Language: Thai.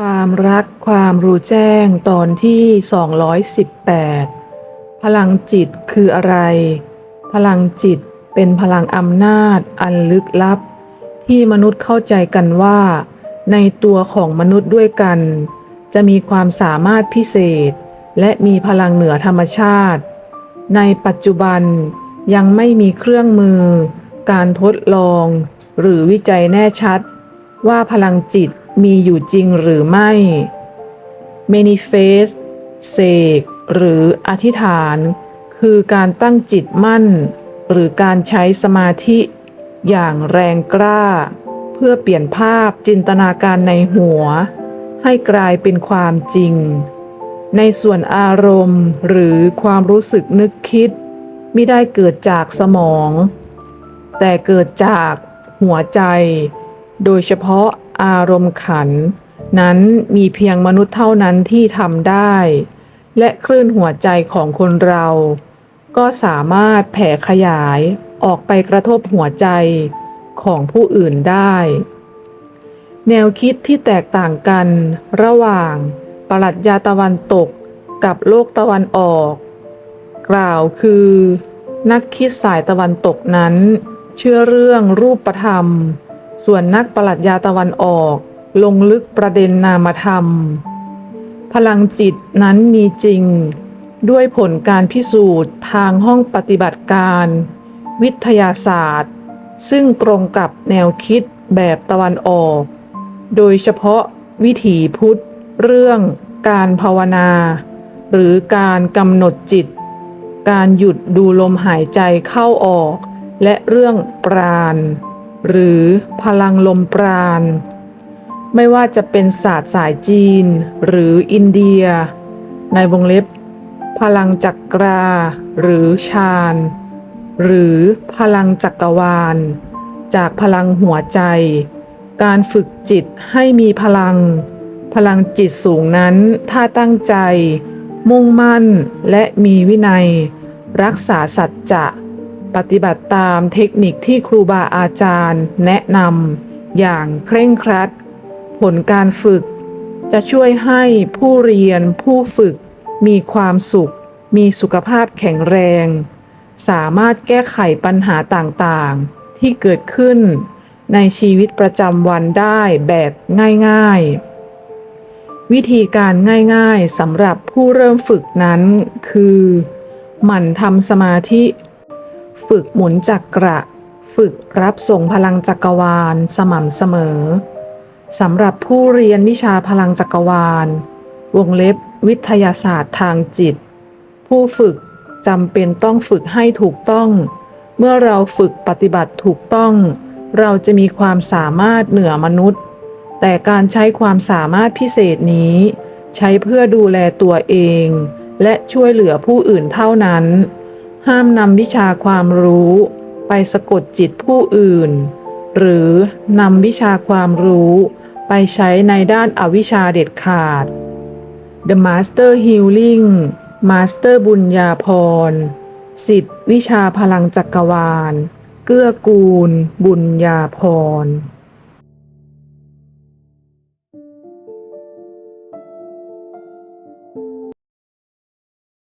ความรักความรู้แจ้งตอนที่ 218 พลังจิตคืออะไร พลังจิตเป็นพลังอำนาจอันลึกลับ ที่มนุษย์เข้าใจกันว่า ในตัวของมนุษย์ด้วยกัน จะมีความสามารถพิเศษ และมีพลังเหนือธรรมชาติ ในปัจจุบันยังไม่มีเครื่องมือ การทดลอง หรือวิจัยแน่ชัด ว่าพลังจิต มีอยู่จริงหรือไม่ Manifest เสกหรืออธิษฐาน คือการตั้งจิตมั่น หรือการใช้สมาธิอย่างแรงกล้า เพื่อเปลี่ยนภาพจินตนาการในหัว ให้กลายเป็นความจริง ในส่วนอารมณ์หรือความรู้สึกนึกคิด ไม่ได้เกิดจากสมอง แต่เกิดจากหัวใจ โดยเฉพาะ อารมณ์ขัน นั้นมีเพียงมนุษย์เท่านั้นที่ทำได้ และคลื่นหัวใจของคนเรา ก็สามารถแผ่ขยายออกไปกระทบหัวใจของผู้อื่นได้ แนวคิดที่แตกต่างกันระหว่าง ปรัชญาตะวันตกกับโลกตะวันออก กล่าวคือ นักคิดสายตะวันตกนั้น เชื่อเรื่องรูปธรรม ส่วนนักปรัชญาตะวันออกลงลึกประเด็นนามธรรม พลังจิตนั้นมีจริง ด้วยผลการพิสูจน์ทางห้องปฏิบัติการ วิทยาศาสตร์ ซึ่งตรงกับแนวคิดแบบตะวันออก โดยเฉพาะวิถีพุทธ เรื่องการภาวนา หรือการกำหนดจิต การหยุดดูลมหายใจเข้าออก และเรื่องปราณ หรือพลังลมปราณ ไม่ว่าจะเป็นศาสตร์สายจีน หรืออินเดีย ในวงเล็บ พลังจักรา หรือฌาน หรือพลังจักรวาล จากพลังหัวใจ การฝึกจิตให้มีพลัง พลังจิตสูงนั้นถ้าตั้งใจ มุ่งมั่นและมีวินัย รักษาสัจจะ ปฏิบัติตามเทคนิคที่ครูบาอาจารย์ แนะนำอย่างเคร่งครัด ผลการฝึก จะช่วยให้ผู้เรียนผู้ฝึก มีความสุข มีสุขภาพแข็งแรง สามารถแก้ไขปัญหาต่างๆ ที่เกิดขึ้น ในชีวิตประจำวันได้แบบง่าย ๆวิธีการง่ายๆสำหรับผู้เริ่มฝึกนั้นคือ หมั่นทำสมาธิ ฝึกหมุนจักระ ฝึกรับส่งพลังจักรวาล สม่ำเสมอสำหรับผู้เรียนวิชาพลังจักรวาล วงเล็บวิทยาศาสตร์ทางจิต ผู้ฝึกจำเป็นต้องฝึกให้ถูกต้อง เมื่อเราฝึกปฏิบัติถูกต้อง เราจะมีความสามารถเหนือมนุษย์ แต่การใช้ความสามารถพิเศษนี้ ใช้เพื่อดูแลตัวเอง และช่วยเหลือผู้อื่นเท่านั้น ห้ามนำวิชาความรู้ ไปสะกดจิตผู้อื่น หรือนำวิชาความรู้ ไปใช้ในด้านอวิชชาเด็ดขาด The Master Healing Master บุญญาพรสิทธิวิชาพลังจักรวาล เกื้อกูล บุญญาพร